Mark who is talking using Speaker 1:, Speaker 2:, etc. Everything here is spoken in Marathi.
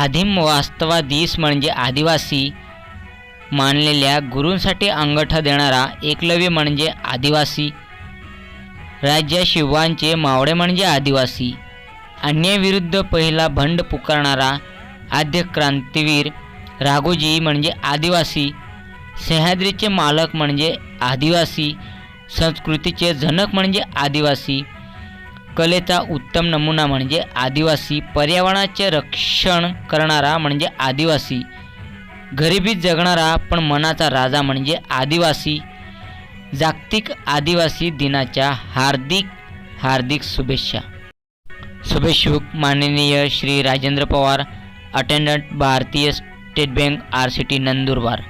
Speaker 1: आदिम वास्तवाधीश म्हणजे आदिवासी मानलेल्या गुरूंसाठी अंगठा देणारा एकलव्य म्हणजे आदिवासी. राज्य शिवांचे मावळे म्हणजे आदिवासी. अन्यायविरुद्ध पहिला भंड पुकारणारा आद्य क्रांतीवीर राघोजी म्हणजे आदिवासी. सह्याद्रीचे मालक म्हणजे आदिवासी. संस्कृतीचे जनक म्हणजे आदिवासी. कलेचा उत्तम नमुना म्हणजे आदिवासी. पर्यावरणाचे रक्षण करणारा म्हणजे आदिवासी. गरिबीत जगणारा पण मनाचा राजा म्हणजे आदिवासी. जागतिक आदिवासी दिनाच्या हार्दिक हार्दिक शुभेच्छा. शुभेच्छुक माननीय Shri Rajendra Pawar attendant Bharatiya state bank R C T Nandurbar.